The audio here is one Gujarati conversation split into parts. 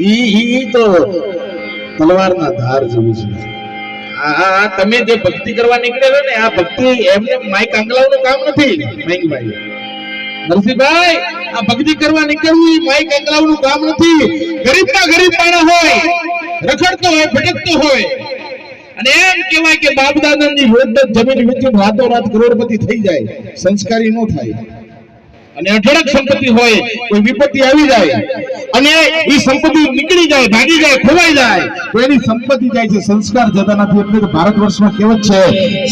કામ નથી. માઈકભાઈ નરસિંહભાઈ ગરીબ હોય, રખડતો હોય, ભટકતો હોય. અને એમ કહેવાય કે બાપ દાદાની રોજ જમીન વેચીને રાતોરાત કરોડપતિ થઈ જાય. સંસ્કારી ન થાય. અને અઢળક સંપત્તિ હોય, કોઈ વિપત્તિ આવી જાય અને એ સંપત્તિ નીકળી જાય, ભાગી જાય, ખોવાઈ જાય, તો એની સંપત્તિ જાય છે, સંસ્કાર જતા નથી. એટલે કે ભારત વર્ષમાં કહેવત છે,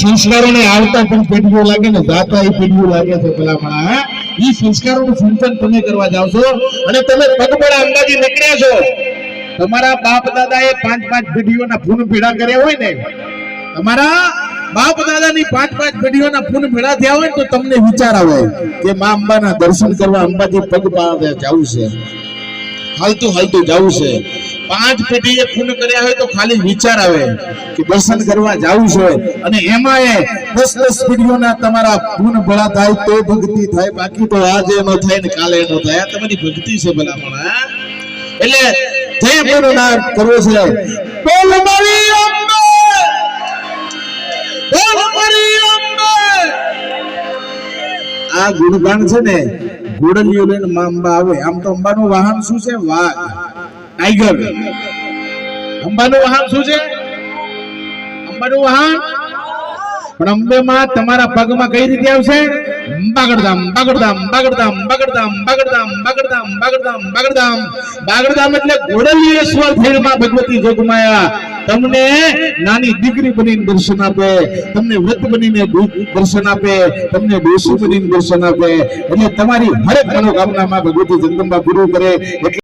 સંસ્કારોને આવતા પણ પેઢીઓ લાગે ને જાતા એ પેઢીઓ લાગે છે પેલા પણ એ સંસ્કારોનું ચિંતન તમે કરવા જાવ છો અને તમે પગબળા અંબાજી નીકળ્યા છો. તમારા બાપ દાદા એ પાંચ પાંચ પેઢીઓના ફૂન પીડા કર્યા હોય ને, તમારા બાપ દાદાની પાંચ પાંચ પેઢીઓના ફૂન ભેળા થયા હોય તો તમને વિચાર આવે કે મા અંબાના દર્શન કરવા અંબાજી પગ પાડે જવું છે. હાલતું હાલતું જવું છે. પાંચ પેઢીએ ખૂન કર્યા હોય તો ખાલી વિચાર આવે કે દર્શન કરવા જવું છે. અને એમાં એ દસ દસ પેઢીઓના તમારા ફૂન ભેળા થાય તો ભક્તિ થાય. બાકી તો આજે ન થાય ને કાલે નો થાય. આ તમારી ભક્તિ છે ભલામણ એટલે જય ભોળાનાથ કરવો છે. બોલ મારી! આ ગુણગાન છે ને ઘોડલીઓ લઈને અંબા આવે. આમ તો અંબાનું વાહન શું છે? વાઘ. ટાઈગર અંબાનું વાહન શું છે? અંબાનું વાહન પણ અંબેમાં તમારા પગમાં કઈ રીતે આવશે? બાગડધામ બાગડધામ બાગડધામ બાગડધામ બાગડધામ બાગડધામ બાગડધામ બાગડધામ. બાગડધામ એટલે ઘોડલીએશ્વર થઈને ભગવતી જોગમાયા. તમને નાની દીકરી બનીને દર્શન આપે, તમને વ્રત બનીને દર્શન આપે, તમને ડોસી બનીને દર્શન આપે. એટલે તમારી હરેક મનોકામનામાં ભગવતી જગદંબા પૂરું કરે.